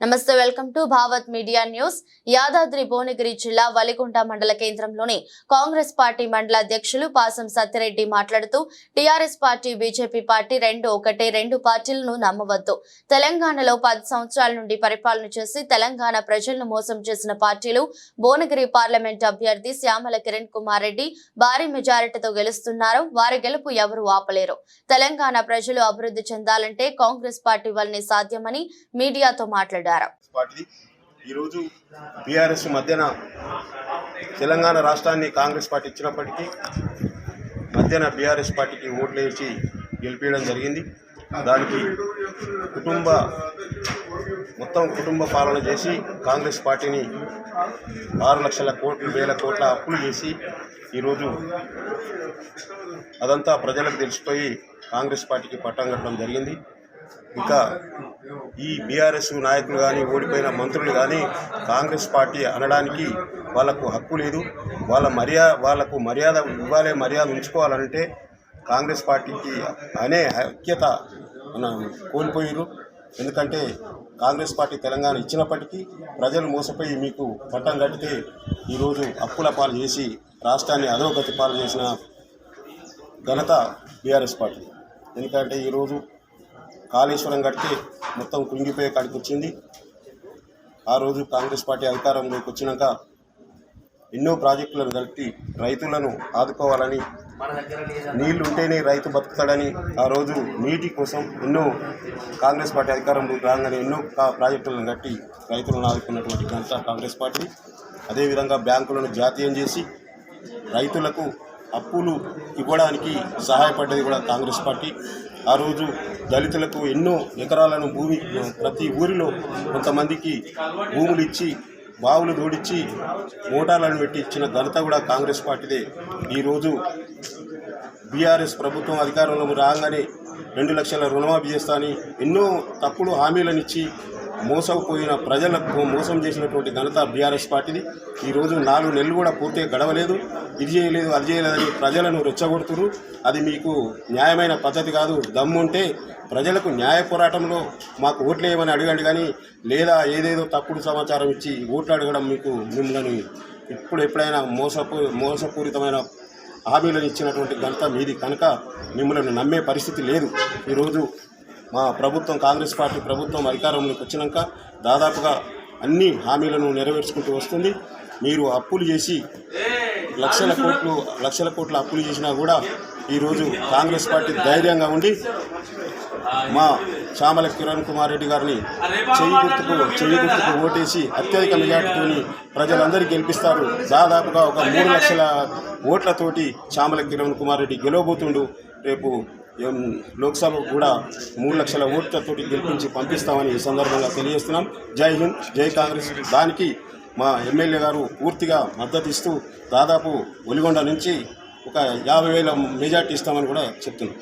నమస్తే welcome to Bhavat media news. Yadadri Bhuvanagiri జిల్లా వలిగుంట మండల కేంద్రంలోని కాంగ్రెస్ పార్టీ మండల అధ్యక్షులు పాసం సత్యరెడ్డి మాట్లాడుతూ టీఆర్ఎస్ పార్టీ బీజేపీ పార్టీ రెండు ఒకటే రెండు పార్టీలను నమ్మవద్దు. తెలంగాణలో పది సంవత్సరాల నుండి పరిపాలన చేసి తెలంగాణ ప్రజలను మోసం చేసిన పార్టీలు భువనగిరి పార్లమెంట్ అభ్యర్థి శ్యామల కిరణ్ కుమార్ రెడ్డి భారీ మెజారిటీతో గెలుస్తున్నారు. వారి గెలుపు ఎవరు ఆపలేరు. తెలంగాణ ప్రజలు అభివృద్ధి చెందాలంటే కాంగ్రెస్ పార్టీ వల్లనే సాధ్యమని మీడియాతో మాట్లాడారు. పార్టీ ఈరోజు బీఆర్ఎస్ మధ్యన తెలంగాణ రాష్ట్రాన్ని కాంగ్రెస్ పార్టీ ఇచ్చినప్పటికీ మధ్యన బీఆర్ఎస్ పార్టీకి ఓట్లు వేసి గెలిపించడం జరిగింది. దానికి కుటుంబ మొత్తం కుటుంబ పాలన చేసి కాంగ్రెస్ పార్టీని ఆరు లక్షల కోట్లు వేల కోట్ల అప్పులు చేసి ఈరోజు అదంతా ప్రజలకు తెలిసిపోయి కాంగ్రెస్ పార్టీకి పట్టం కట్టడం జరిగింది. ఇంకా ఈ బీఆర్ఎస్ నాయకులు కానీ ఓడిపోయిన మంత్రులు కానీ కాంగ్రెస్ పార్టీ అనడానికి వాళ్ళకు హక్కు లేదు. వాళ్ళ మర్యాద వాళ్ళకు మర్యాద ఇవ్వాలే మర్యాద ఉంచుకోవాలంటే కాంగ్రెస్ పార్టీకి అనే ఐక్యత మన కోల్పోయారు ఎందుకంటే కాంగ్రెస్ పార్టీ తెలంగాణ ఇచ్చినప్పటికీ ప్రజలు మోసపోయి మీకు పట్టం కట్టితే ఈరోజు అప్పుల పాలు చేసి రాష్ట్రాన్ని అధోగతి పాలు చేసిన ఘనత బీఆర్ఎస్ పార్టీ. ఎందుకంటే ఈరోజు కాళేశ్వరం కడితే మొత్తం కుంగిపోయే కాడికి వచ్చింది. ఆ రోజు కాంగ్రెస్ పార్టీ అధికారంలోకి వచ్చినాక ఎన్నో ప్రాజెక్టులను కలిపి రైతులను ఆదుకోవాలని నీళ్ళు ఉంటేనే రైతు బతుకుతాడని ఆ రోజు నీటి కోసం ఎన్నో కాంగ్రెస్ పార్టీ అధికారంలోకి రాగానే ఎన్నో కా- ప్రాజెక్టులను కట్టి రైతులను ఆదుకున్నటువంటి ఘనత కాంగ్రెస్ పార్టీ. అదేవిధంగా బ్యాంకులను జాతీయం చేసి రైతులకు అప్పులు ఇవ్వడానికి సహాయపడ్డది కూడా కాంగ్రెస్ పార్టీ. ఆ రోజు దళితులకు ఎన్నో ఎకరాలను భూమి ప్రతి ఊరిలో కొంతమందికి భూములు ఇచ్చి బావులు దోడిచ్చి మోటార్లను పెట్టి ఇచ్చిన ఘనత కూడా కాంగ్రెస్ పార్టీదే. ఈరోజు బీఆర్ఎస్ ప్రభుత్వం అధికారంలో రాగానే రెండు లక్షల రుణమాఫీ చేస్తా అని ఎన్నో తప్పుడు హామీలను ఇచ్చి మోసపోయిన ప్రజలకు మోసం చేసినటువంటి ఘనత బీఆర్ఎస్ పార్టీది. ఈరోజు నాలుగు నెలలు కూడా పూర్తిగా గడవలేదు. ఇది చేయలేదు అది చేయలేదని ప్రజలను రెచ్చగొడుతురు అది మీకు న్యాయమైన పద్ధతి కాదు. దమ్ముంటే ప్రజలకు న్యాయ పోరాటంలో మాకు ఓట్లు వేయమని అడగండి కానీ లేదా ఏదేదో తప్పుడు సమాచారం ఇచ్చి ఓట్లు అడగడం మీకు మిమ్మల్ని ఇప్పుడు ఎప్పుడైనా మోసపూ మోసపూరితమైన హామీలను ఇచ్చినటువంటి ఘనత మీది. కనుక మిమ్మల్ని నమ్మే పరిస్థితి లేదు. ఈరోజు మా ప్రభుత్వం కాంగ్రెస్ పార్టీ ప్రభుత్వం అధికారంలోకి వచ్చినాక దాదాపుగా అన్ని హామీలను నెరవేర్చుకుంటూ వస్తుంది. మీరు అప్పులు చేసి లక్షల కోట్లు లక్షల కోట్ల అప్పులు చేసినా కూడా ఈరోజు కాంగ్రెస్ పార్టీ ధైర్యంగా ఉండి మా శ్యామల కిరణ్ కుమార్ రెడ్డి గారిని చెయ్యి గుర్తుకు చెయ్యి గుర్తుకు ఓటేసి అత్యధిక మెజార్టీతోని ప్రజలందరికీ గెలిపిస్తారు. దాదాపుగా ఒక మూడు లక్షల ఓట్లతోటి శ్యామల కిరణ్ కుమార్ రెడ్డి గెలవబోతుండు. రేపు లోక్సభ కూడా మూడు లక్షల ఓట్లతో గెలిపించి పంపిస్తామని ఈ సందర్భంగా తెలియజేస్తున్నాం. జై హింద్ జై కాంగ్రెస్. దానికి మా ఎమ్మెల్యే గారు పూర్తిగా మద్దతు ఇస్తూ దాదాపు ఒలిగొండ నుంచి ఒక యాభై వేల మెజార్టీ ఇస్తామని కూడా చెప్తున్నాం.